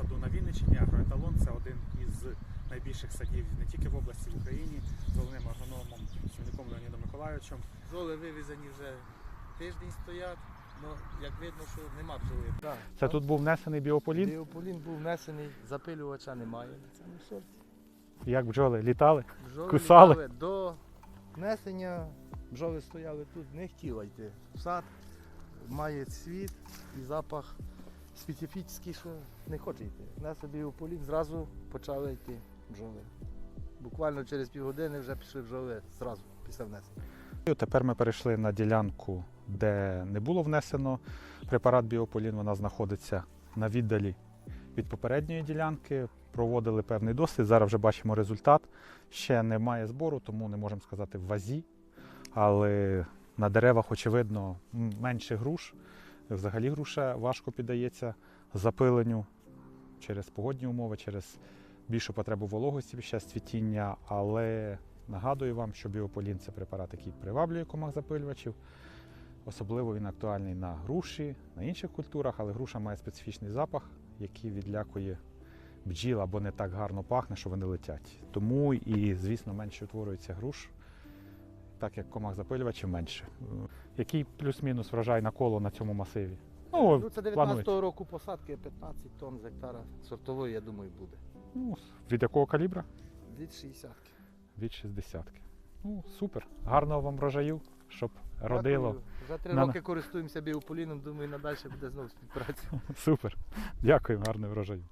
саду на Вінниччині. Агроеталон це один із найбільших садів не тільки в області, в Україні, з головним агрономом Сівником Леонідом Миколайовичем. Бджоли вивезені вже тиждень стоять, але як видно, що нема бджоли. Да. Це тут був внесений біополін. Біополін був внесений, запилювача немає на цьому сорті. Як бджоли літали. Бджоли Кусали? літали До внесення бджоли стояли тут, не хотіла йти. в Сад має цвіт і запах специфічний, що не хоче йти. Внесли біополін, зразу почали йти бджоли. Буквально через півгодини вже пішли бджоли зразу після внесення. Тепер ми перейшли на ділянку, де не було внесено препарат біополін. Вона знаходиться на віддалі від попередньої ділянки. Проводили певний дослід. Зараз вже бачимо результат. Ще немає збору, тому не можемо сказати в вазі. Але на деревах, очевидно, менше груш. Взагалі груша важко піддається запиленню через погодні умови, через більшу потребу вологості під час цвітіння. Але нагадую вам, що біополін це препарат, який приваблює комах запилювачів. Особливо він актуальний на груші, на інших культурах, але груша має специфічний запах, який відлякує бджіл або не так гарно пахне, що вони летять. Тому і, звісно, менше утворюється груш, так як комах запилювачів менше. Який плюс-мінус врожай на коло на цьому масиві? Ну, Ну, це планують. 19-го року посадки 15 тонн з гектара сортової, я думаю, буде. Ну, від якого калібра? Від 60 Від 60. Ну, супер. Гарного вам врожаю, щоб родило. Вже три На- роки користуємося біополіном, думаю, надалі буде знову співпраця. Супер. Дякую, гарного врожаю.